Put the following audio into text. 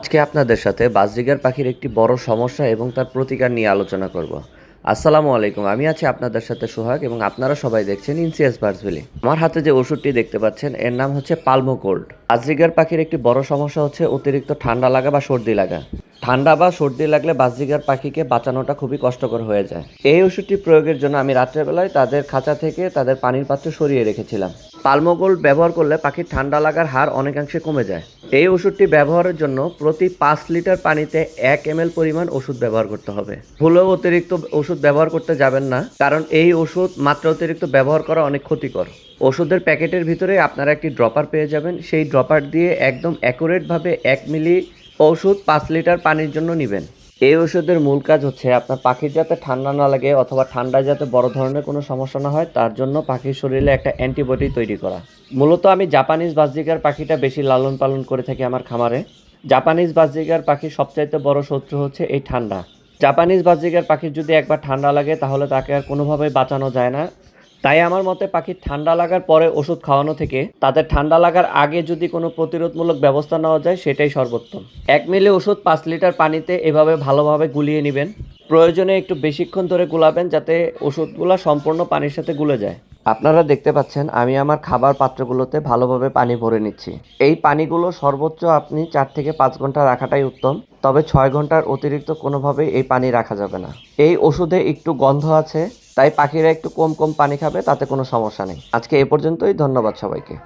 আজকে আপনাদের সাথে বাজরিগার পাখির একটি বড় সমস্যা এবং তার প্রতিকার নিয়ে আলোচনা করব। আসসালামু আলাইকুম, আমি আছি আপনাদের সাথে সোহাগ এবং আপনারা সবাই দেখছেন ইনসিয়াস বার্সভেলি আমার হাতে যে ওষুধটি দেখতে পাচ্ছেন, এর নাম হচ্ছে পালমো কোল্ড বাজরিগার পাখির একটি বড় সমস্যা হচ্ছে অতিরিক্ত ঠান্ডা লাগা বা সর্দি লাগা। ঠান্ডা বা সর্দি লাগলে বাজরিগার পাখিকে বাঁচানোটা খুবই কষ্টকর হয়ে যায়। এই ওষুধটি প্রয়োগের জন্য আমি রাত্রেবেলায় তাদের খাঁচা থেকে তাদের পানির পাত্র সরিয়ে রেখেছিলাম। পালমোগোল্ড ব্যবহার করলে পাখির ঠান্ডা লাগার হার অনেকাংশে কমে যায়। এই ওষুধটি ব্যবহারের জন্য প্রতি পাঁচ লিটার পানিতে এক এম পরিমাণ ওষুধ ব্যবহার করতে হবে। ভুলেও অতিরিক্ত ওষুধ ব্যবহার করতে যাবেন না, কারণ এই ওষুধ মাত্রা অতিরিক্ত ব্যবহার করা অনেক ক্ষতিকর। ওষুধের প্যাকেটের ভিতরে আপনারা একটি ড্রপার পেয়ে যাবেন, সেই ড্রপার দিয়ে একদম অ্যাকুরেটভাবে এক মিলি ওষুধ পাঁচ লিটার পানির জন্য নেবেন। এই ওষুধের মূল কাজ হচ্ছে আপনার পাখির যাতে ঠান্ডা না লাগে অথবা ঠান্ডায় যাতে বড় ধরনের কোনো সমস্যা না হয়, তার জন্য পাখির শরীরে একটা অ্যান্টিবডি তৈরি করা। মূলত আমি জাপানিজ বাজরিকার পাখিটা বেশি লালন পালন করে থাকি আমার খামারে। জাপানিজ বাজরিকার পাখির সবচাইতে বড় শত্রু হচ্ছে এই ঠান্ডা। জাপানিজ বাজরিকার পাখির যদি একবার ঠান্ডা লাগে, তাহলে তাকে আর কোনোভাবেই বাঁচানো যায় না। তাই আমার মতে পাখির ঠান্ডা লাগার পরে ওষুধ খাওয়ানো থেকে, তাদের ঠান্ডা লাগার আগে যদি কোনো প্রতিরোধমূলক ব্যবস্থা নেওয়া যায়, সেটাই সর্বোত্তম। এক মিলে ওষুধ পাঁচ লিটার পানিতে এভাবে ভালোভাবে গুলিয়ে নেবেন। প্রয়োজনে একটু বেশিক্ষণ ধরে গুলাবেন, যাতে ওষুধগুলো সম্পূর্ণ পানির সাথে গুলে যায়। আপনারা দেখতে পাচ্ছেন, আমি আমার খাবার পাত্রগুলোতে ভালোভাবে পানি ভরে নিচ্ছি। এই পানিগুলো সর্বোচ্চ আপনি চার থেকে পাঁচ ঘণ্টা রাখাটাই উত্তম, তবে ছয় ঘণ্টার অতিরিক্ত কোনোভাবেই এই পানি রাখা যাবে না। এই ওষুধে একটু গন্ধ আছে, তাই পাখিরা একটু কম কম পানি খাবে, তাতে কোনো সমস্যা নেই। আজকে এ পর্যন্তই, ধন্যবাদ সবাইকে।